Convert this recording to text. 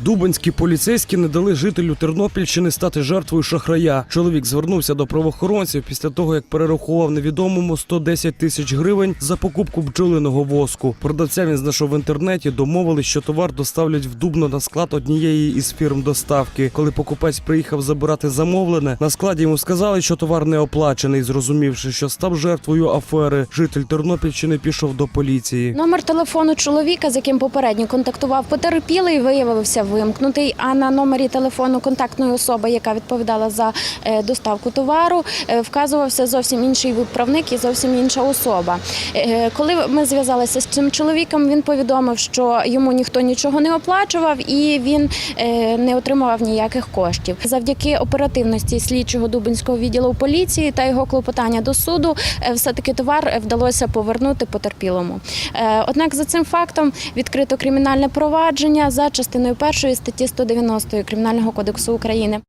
Дубинські поліцейські не дали жителю Тернопільщини стати жертвою шахрая. Чоловік звернувся до правоохоронців після того, як перерахував невідомому 110 тисяч гривень за покупку бджолиного воску. Продавця він знайшов в інтернеті, домовились, що товар доставлять в Дубно на склад однієї із фірм доставки. Коли покупець приїхав забирати замовлене, на складі йому сказали, що товар не оплачений. Зрозумівши, що став жертвою афери, житель Тернопільщини пішов до поліції. Номер телефону чоловіка, з яким попередньо контактував потерпілий, виявився вимкнутий. А на номері телефону контактної особи, яка відповідала за е, доставку товару, е, вказувався зовсім інший виправник і зовсім інша особа. Е, Коли ми зв'язалися з цим чоловіком, він повідомив, що йому ніхто нічого не оплачував і він не отримував ніяких коштів. Завдяки оперативності слідчого Дубинського відділу поліції та його клопотання до суду, е, все-таки товар вдалося повернути потерпілому. Однак за цим фактом відкрито кримінальне провадження за частиною першої статті 190 Кримінального кодексу України.